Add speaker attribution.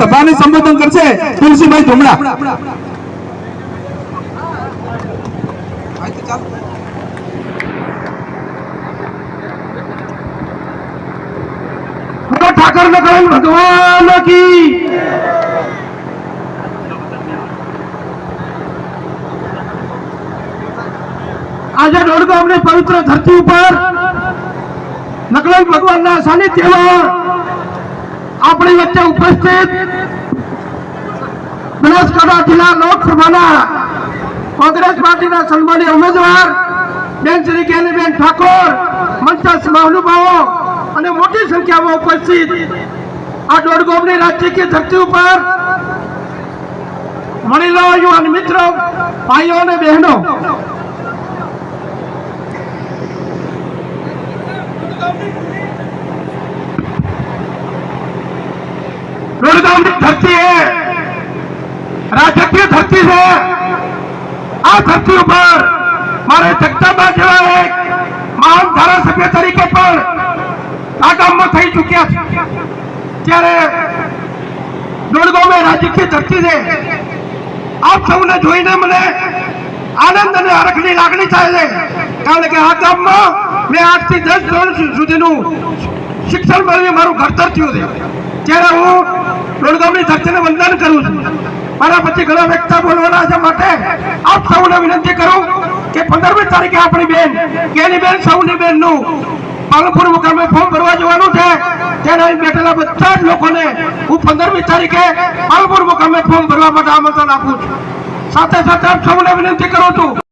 Speaker 1: સભાને સંબોધન કરશે? તુલસીભાઈ ધુમડા. ઠાકર નગર ભગવાન કી આજે દોડગામની પવિત્ર ધરતી ઉપર. નકલંગ ભગવાનના સાનિધ્યમાં આપણી વચ્ચે ઉપસ્થિત બનાસકાંઠા જિલ્લા લોકસભાના કોંગ્રેસ પાર્ટીના સન્માનીય ઉમેદવાર, બેન શ્રી કેનીબેન ઠાકોર મંચસ્થ મહાનુભાવો અને મોટી સંખ્યામાં ઉપસ્થિત આ દોડગામની રાજકીય ધરતી ઉપર મળી લો યુવાન મિત્રો, ભાઈઓ અને બહેનો. દોડગામની ધરતી है। રાજકીય ધરતી છે આ ધરતી ઉપર મારે જગદાબા જેવા એક મહાન ધારાસભ્ય તરીકે પણ આ ગામમાં થઈ ચૂક્યા છે। ત્યારે દોડગામ રાજકીય ધરતી છે આપ સૌને જોઈને મને આનંદ અને આરખની લાગણી થાય છે। કારણ કે આ ગામમાં મેં આઠથી દસ ધોરણ સુધીનું શિક્ષણ મેળવી મારું ઘડતર થયું છે। ત્યારે હું દોડગામની ધરતીને વંદન કરું છું. મારા પછી ઘણા વ્યક્તા બોલવાના છે માટે આપ સૌને વિનંતી કરું કે પંદરમી તારીખે આપણી બેન, કેની બેન, સૌની બેનનું પાલનપુર મુકામે ફોર્મ ભરવા જવાનું છે. ત્યારે બેઠેલા બધા જ લોકોને હું પંદરમી તારીખે પાલનપુર મુકામે ફોર્મ ભરવા માટે આમંત્રણ આપું છું. સાથે સાથે આપ સૌને વિનંતી કરું છું.